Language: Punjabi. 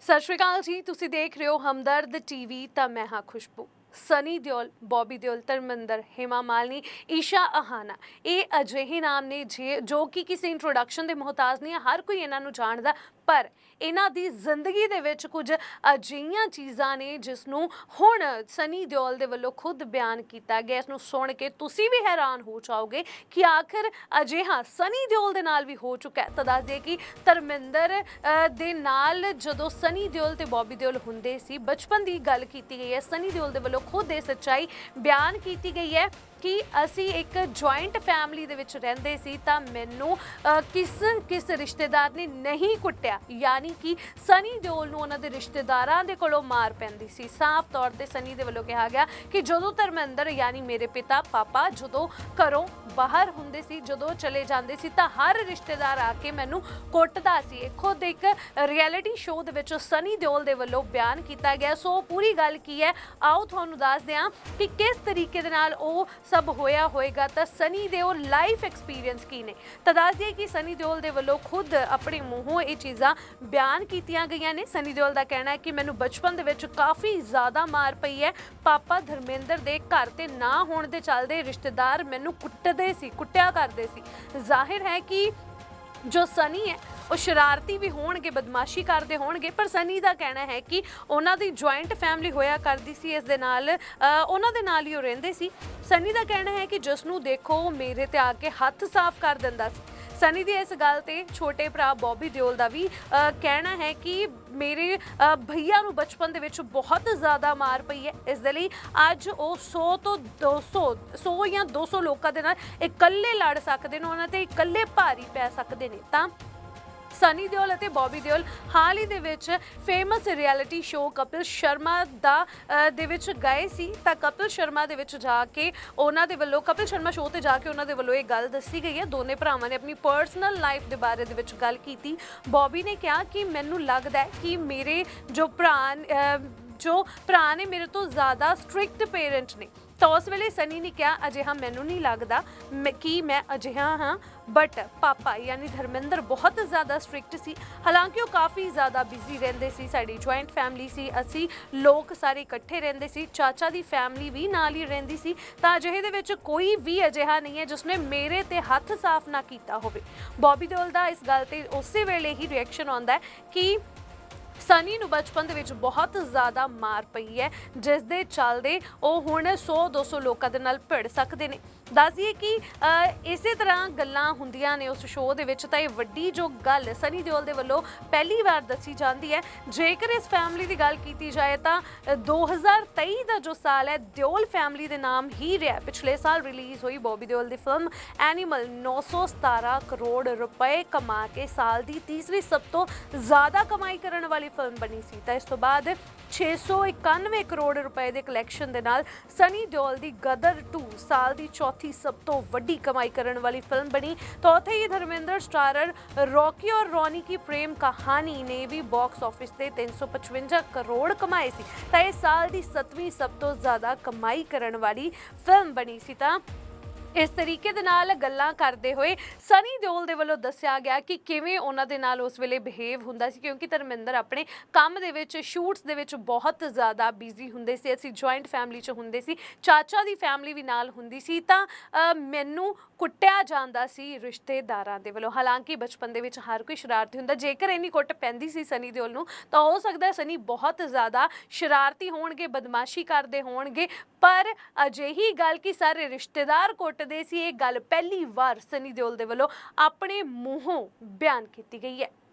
ਸਤਿ ਸ਼੍ਰੀ ਅਕਾਲ ਜੀ, ਤੁਸੀਂ ਦੇਖ ਰਹੇ ਹੋ ਹਮਦਰਦ ਟੀਵੀ ਤਾਂ ਮੈਂ ਹਾਂ ਖੁਸ਼ਬੂ। ਸਨੀ ਦਿਓਲ, ਬੌਬੀ ਦਿਓਲ, ਧਰਮਿੰਦਰ, ਹੇਮਾ ਮਾਲਨੀ, ਈਸ਼ਾ ਅਹਾਨਾ। ਇਹ ਅਜਿਹੇ ਨਾਮ ਨੇ ਜੇ- ਜੋ ਕਿ ਕਿਸੇ ਇੰਟਰੋਡਕਸ਼ਨ ਦੇ ਮੁਹਤਾਜ ਨਹੀਂ ਹੈ ਹਰ ਕੋਈ ਇਹਨਾਂ ਨੂੰ ਜਾਣਦਾ। ਪਰ ਇਹਨਾਂ ਦੀ ਜ਼ਿੰਦਗੀ ਦੇ ਵਿੱਚ ਕੁਝ ਅਜਿਹੀਆਂ ਚੀਜ਼ਾਂ ਨੇ ਜਿਸ ਨੂੰ ਹੁਣ ਸਨੀ ਦਿਓਲ ਦੇ ਵੱਲੋਂ ਖੁਦ ਬਿਆਨ ਕੀਤਾ ਗਿਆ। ਇਸ ਨੂੰ ਸੁਣ ਕੇ ਤੁਸੀਂ ਵੀ ਹੈਰਾਨ ਹੋ ਜਾਓਗੇ ਕਿ ਆਖਰ ਅਜਿਹਾ ਸਨੀ ਦਿਓਲ ਦੇ ਨਾਲ ਵੀ ਹੋ ਚੁੱਕਾ ਹੈ। ਤਾਂ ਦੱਸ ਦਈਏ ਕਿ ਧਰਮਿੰਦਰ ਦੇ ਨਾਲ ਜਦੋਂ ਸਨੀ ਦਿਓਲ ਤੇ ਬੌਬੀ ਦਿਓਲ ਹੁੰਦੇ ਸੀ, ਬਚਪਨ ਦੀ ਗੱਲ ਕੀਤੀ ਗਈ ਹੈ। ਸਨੀ ਦਿਓਲ ਦੇ ਵੱਲੋਂ ਖੁਦ ਇਹ ਸੱਚਾਈ ਬਿਆਨ ਕੀਤੀ ਗਈ ਹੈ। ਕਿ ਅਸੀਂ ਇੱਕ ਜੁਆਇੰਟ ਫੈਮਿਲੀ ਦੇ ਵਿੱਚ ਰਹਿੰਦੇ ਸੀ ਤਾਂ ਮੈਨੂੰ ਅ, ਕਿਸ ਕਿਸ ਰਿਸ਼ਤੇਦਾਰ ਨੇ ਨਹੀਂ ਕੁੱਟਿਆ? ਯਾਨੀ ਕਿ ਸਨੀ ਦਿਓਲ ਨੂੰ ਉਹਨਾਂ ਦੇ ਰਿਸ਼ਤੇਦਾਰਾਂ ਦੇ ਕੋਲੋਂ ਮਾਰ ਪੈਂਦੀ ਸੀ। ਸਾਫ਼ ਤੌਰ ਤੇ ਸਨੀ ਦੇ ਵੱਲੋਂ ਕਿਹਾ ਗਿਆ ਕਿ ਜਦੋਂ ਧਰਮਿੰਦਰ ਯਾਨੀ ਮੇਰੇ ਪਿਤਾ ਪਾਪਾ ਜਦੋਂ ਘਰੋਂ ਬਾਹਰ ਹੁੰਦੇ ਸੀ ਜਦੋਂ ਚਲੇ ਜਾਂਦੇ ਸੀ ਤਾਂ ਹਰ ਰਿਸ਼ਤੇਦਾਰ ਆ ਕੇ ਮੈਨੂੰ ਕੁੱਟਦਾ ਸੀ। ਇਹ ਖੁਦ ਇੱਕ ਰਿਐਲਿਟੀ ਸ਼ੋਅ ਦੇ ਵਿੱਚ ਸਨੀ ਦਿਓਲ ਦੇ ਵੱਲੋਂ ਬਿਆਨ ਕੀਤਾ ਗਿਆ। ਸੋ ਪੂਰੀ ਗੱਲ ਕੀ ਹੈ? ਆਓ ਤੁਹਾਨੂੰ ਦੱਸਦੇ ਹਾਂ ਕਿ ਕਿਸ ਤਰੀਕੇ ਦੇ ਨਾਲ ਉਹ ਸਭ ਹੋਇਆ ਹੋਏਗਾ, ਤਾਂ ਸਨੀ ਦਿਓਲ ਲਾਈਫ ਐਕਸਪੀਰੀਅੰਸ ਕੀ ਨੇ? ਤਾਂ ਦੱਸ ਦਈਏ ਕਿ ਸਨੀ ਦਿਓਲ ਦੇ ਵੱਲੋਂ ਖੁਦ ਆਪਣੇ ਮੂੰਹੋਂ ਇਹ ਚੀਜ਼ਾਂ ਬਿਆਨ ਕੀਤੀਆਂ ਗਈਆਂ ਨੇ। ਸਨੀ ਦਿਓਲ ਦਾ ਕਹਿਣਾ ਹੈ ਕਿ ਮੈਨੂੰ ਬਚਪਨ ਦੇ ਵਿੱਚ ਕਾਫੀ ਜ਼ਿਆਦਾ ਮਾਰ ਪਈ ਹੈ। ਪਾਪਾ ਧਰਮਿੰਦਰ ਦੇ ਘਰ ਤੇ ਨਾ ਹੋਣ ਦੇ ਚੱਲਦੇ ਰਿਸ਼ਤੇਦਾਰ ਮੈਨੂੰ ਕੁੱਟਦੇ ਸੀ, ਕੁੱਟਿਆ ਕਰਦੇ ਸੀ। ਜ਼ਾਹਿਰ ਹੈ ਕਿ ਜੋ ਸਨੀ ਹੈ ਉਹ ਸ਼ਰਾਰਤੀ ਵੀ ਹੋਣਗੇ ਬਦਮਾਸ਼ੀ ਕਰਦੇ ਹੋਣਗੇ ਪਰ ਸਨੀ ਦਾ ਕਹਿਣਾ ਹੈ ਕਿ ਉਹਨਾਂ ਦੀ ਜੁਆਇੰਟ ਫੈਮਿਲੀ ਹੋਇਆ ਕਰਦੀ ਸੀ ਇਸ ਦੇ ਨਾਲ ਉਹਨਾਂ ਦੇ ਨਾਲ ਹੀ ਉਹ ਰਹਿੰਦੇ ਸੀ। ਸਨੀ ਦਾ ਕਹਿਣਾ ਹੈ ਕਿ ਜਿਸ ਨੂੰ ਦੇਖੋ ਉਹ ਮੇਰੇ ਤੇ ਆ ਕੇ ਹੱਥ ਸਾਫ਼ ਕਰ ਦਿੰਦਾ ਸੀ। ਸਨੀ ਦੀ ਇਸ ਗੱਲ ਤੇ ਛੋਟੇ ਭਰਾ ਬੌਬੀ ਦਿਓਲ ਦਾ ਵੀ ਕਹਿਣਾ ਹੈ ਕਿ ਮੇਰੇ ਅ, ਭਈਆ ਨੂੰ ਬਚਪਨ ਦੇ ਵਿੱਚ ਬਹੁਤ ਜ਼ਿਆਦਾ ਮਾਰ ਪਈ ਹੈ। ਇਸ ਦੇ ਲਈ ਅੱਜ ਉਹ 100 ਤੋਂ 200 100 ਜਾਂ 200 ਲੋਕਾਂ ਦੇ ਨਾਲ ਇਕੱਲੇ ਲੜ ਸਕਦੇ ਨੇ ਉਹਨਾਂ ਤੇ ਇਕੱਲੇ ਭਾਰੀ ਪੈ ਸਕਦੇ ਨੇ। ਤਾਂ ਸਨੀ ਦਿਓਲ ਅਤੇ ਬੌਬੀ ਦਿਓਲ ਹਾਲ ਹੀ ਦੇ ਵਿੱਚ famous reality show Kapil Sharma ਦਾ ਦੇ ਵਿੱਚ ਗਏ ਸੀ। ਤਾਂ ਕਪਿਲ ਸ਼ਰਮਾ ਦੇ ਵਿੱਚ ਜਾ ਕੇ ਉਹਨਾਂ ਦੇ ਵੱਲੋਂ, ਕਪਿਲ ਸ਼ਰਮਾ ਸ਼ੋਅ ਤੇ ਜਾ ਕੇ ਉਹਨਾਂ ਦੇ ਵੱਲੋਂ ਇਹ ਗੱਲ ਦੱਸੀ ਗਈ ਹੈ। ਦੋਨੇ ਭਰਾਵਾਂ ਨੇ ਆਪਣੀ ਪਰਸਨਲ ਲਾਈਫ ਦੇ ਬਾਰੇ ਦੇ ਵਿੱਚ ਗੱਲ ਕੀਤੀ। ਬੌਬੀ ਨੇ ਕਿਹਾ ਕਿ ਮੈਨੂੰ ਲੱਗਦਾ ਹੈ ਕਿ ਮੇਰੇ ਜੋ ਭਰਾ ਜੋ ਭਰਾ ਨੇ ਮੇਰੇ ਤੋਂ ਜ਼ਿਆਦਾ ਸਟ੍ਰਿਕਟ ਪੇਰੈਂਟ ਨੇ। ਤਾਂ ਉਸ ਵੇਲੇ ਸਨੀ ਨੇ ਕਿਹਾ, ਅਜਿਹਾ ਮੈਨੂੰ ਨਹੀਂ ਲੱਗਦਾ ਮੈਂ- ਕਿ ਮੈਂ ਅਜਿਹਾ ਹਾਂ। ਬਟ ਪਾਪਾ ਯਾਨੀ ਧਰਮਿੰਦਰ ਬਹੁਤ ਜ਼ਿਆਦਾ ਸਟ੍ਰਿਕਟ ਸੀ। ਹਾਲਾਂਕਿ ਉਹ ਕਾਫੀ ਜ਼ਿਆਦਾ ਬਿਜ਼ੀ ਰਹਿੰਦੇ ਸੀ, ਸਾਡੀ ਜੁਆਇੰਟ ਫੈਮਿਲੀ ਸੀ, ਅਸੀਂ ਲੋਕ ਸਾਰੇ ਇਕੱਠੇ ਰਹਿੰਦੇ ਸੀ, ਚਾਚਾ ਦੀ ਫੈਮਿਲੀ ਵੀ ਨਾਲ ਹੀ ਰਹਿੰਦੀ ਸੀ। ਤਾਂ ਅਜਿਹੇ ਦੇ ਵਿੱਚ ਕੋਈ ਵੀ ਅਜਿਹਾ ਨਹੀਂ ਹੈ ਜਿਸਨੇ ਮੇਰੇ ਤੇ ਹੱਥ ਸਾਫ਼ ਨਾ ਕੀਤਾ ਹੋਵੇ। ਬੌਬੀ ਦਿਓਲ ਦਾ ਇਸ ਗੱਲ ਤੇ ਉਸੇ ਵੇਲੇ ਹੀ ਰਿਐਕਸ਼ਨ ਆਉਂਦਾ ਹੈ ਕਿ ਸਨੀ ਨੂੰ ਬਚਪਨ ਦੇ ਵਿੱਚ ਬਹੁਤ ਜ਼ਿਆਦਾ ਮਾਰ ਪਈ ਹੈ ਜਿਸ ਦੇ ਚੱਲਦੇ ਉਹ ਹੁਣ 100 200 ਲੋਕਾਂ ਦੇ ਨਾਲ ਭਿੜ ਸਕਦੇ ਨੇ। ਦੱਸ ਦਈਏ ਕਿ ਅ, ਇਸੇ ਤਰ੍ਹਾਂ ਗੱਲਾਂ ਹੁੰਦੀਆਂ ਨੇ ਉਸ ਸ਼ੋਅ ਦੇ ਵਿੱਚ ਤਾਂ ਇਹ ਵੱਡੀ ਜੋ ਗੱਲ ਸਨੀ ਦਿਓਲ ਦੇ ਵੱਲੋਂ ਪਹਿਲੀ ਵਾਰ ਦੱਸੀ ਜਾਂਦੀ ਹੈ। ਜੇਕਰ ਇਸ ਫੈਮਿਲੀ ਦੀ ਗੱਲ ਕੀਤੀ ਜਾਏ ਤਾਂ ਅ, 2023 ਦਾ ਜੋ ਸਾਲ ਹੈ ਦਿਓਲ ਫੈਮਿਲੀ ਦੇ ਨਾਮ ਹੀ ਰਿਹਾ ਪਿਛਲੇ ਸਾਲ ਰਿਲੀਜ਼ ਹੋਈ ਬੌਬੀ ਦਿਓਲ ਦੀ ਫਿਲਮ ਐਨੀਮਲ 917 ਕਰੋੜ ਰੁਪਏ ਕਮਾ ਕੇ ਸਾਲ ਦੀ ਤੀਸਰੀ ਸਭ ਤੋਂ ਜ਼ਿਆਦਾ ਕਮਾਈ ਕਰਨ ਵਾਲੀ ਫਿਲਮ ਬਣੀ ਸੀ। ਤਾਂ ਇਸ ਤੋਂ ਬਾਅਦ 691 ਕਰੋੜ ਰੁਪਏ ਦੇ ਕਲੈਕਸ਼ਨ ਦੇ ਨਾਲ ਸਨੀ ਦਿਓਲ ਦੀ ਗਦਰ 2 ਸਾਲ ਦੀ ਚੌਥੀ ਸਭ ਤੋਂ ਵੱਡੀ ਕਮਾਈ ਕਰਨ ਵਾਲੀ ਫਿਲਮ ਬਣੀ। ਤਾਂ ਉੱਥੇ ਹੀ ਧਰਮਿੰਦਰ ਸਟਾਰਰ ਰੌਕੀ ਔਰ ਰੌਨੀ ਕੀ ਪ੍ਰੇਮ ਕਹਾਣੀ ਨੇ ਵੀ ਬਾਕਸ ਆਫਿਸ ਤੇ 355 ਕਰੋੜ ਕਮਾਏ ਸੀ। ਤਾਂ ਇਹ ਸਾਲ ਦੀ 7ਵੀਂ ਸਭ ਤੋਂ ਜ਼ਿਆਦਾ ਕਮਾਈ ਕਰਨ ਵਾਲੀ ਫਿਲਮ ਬਣੀ ਸੀ ਤਾਂ ਇਸ ਤਰੀਕੇ ਦੇ ਨਾਲ ਗੱਲਾਂ ਕਰਦੇ ਹੋਏ ਸਨੀ ਦਿਓਲ ਦੇ ਵੱਲੋਂ ਦੱਸਿਆ ਗਿਆ ਕਿ ਕਿਵੇਂ ਉਹਨਾਂ ਦੇ ਨਾਲ ਉਸ ਵੇਲੇ ਬਿਹੇਵ ਹੁੰਦਾ ਸੀ ਕਿਉਂਕਿ ਧਰਮਿੰਦਰ ਆਪਣੇ ਕੰਮ ਦੇ ਵਿੱਚ ਸ਼ੂਟਸ ਦੇ ਵਿੱਚ ਬਹੁਤ ਜ਼ਿਆਦਾ ਬਿਜ਼ੀ ਹੁੰਦੇ ਸੀ। ਅਸੀਂ ਜੁਆਇੰਟ ਫੈਮਿਲੀ 'ਚ ਹੁੰਦੇ ਸੀ ਚਾਚਾ ਦੀ ਫੈਮਿਲੀ ਵੀ ਨਾਲ ਹੁੰਦੀ ਸੀ ਤਾਂ ਅ, ਮੈਨੂੰ ਕੁੱਟਿਆ ਜਾਂਦਾ ਸੀ ਰਿਸ਼ਤੇਦਾਰਾਂ ਦੇ ਵੱਲੋਂ। ਹਾਲਾਂਕਿ ਬਚਪਨ ਦੇ ਵਿੱਚ ਹਰ ਕੋਈ ਸ਼ਰਾਰਤੀ ਹੁੰਦਾ ਜੇਕਰ ਇੰਨੀ ਕੁੱਟ ਪੈਂਦੀ ਸੀ ਸਨੀ ਦਿਓਲ ਨੂੰ ਤਾਂ ਹੋ ਸਕਦਾ ਹੈ ਸਨੀ ਬਹੁਤ ਜ਼ਿਆਦਾ ਸ਼ਰਾਰਤੀ ਹੋਣਗੇ ਬਦਮਾਸ਼ੀ ਕਰਦੇ ਹੋਣਗੇ ਪਰ ਅਜਿਹੀ ਗੱਲ ਕਿ ਸਾਰੇ ਰਿਸ਼ਤੇਦਾਰ ਕੁੱਟ ਕੁੱਟਦੇ ਸੀ। ਇਹ ਗੱਲ ਪਹਿਲੀ ਵਾਰ ਸਨੀ ਦਿਓਲ ਦੇ ਵੱਲੋਂ ਆਪਣੇ ਮੂੰਹੋਂ ਬਿਆਨ ਕੀਤੀ ਗਈ ਹੈ।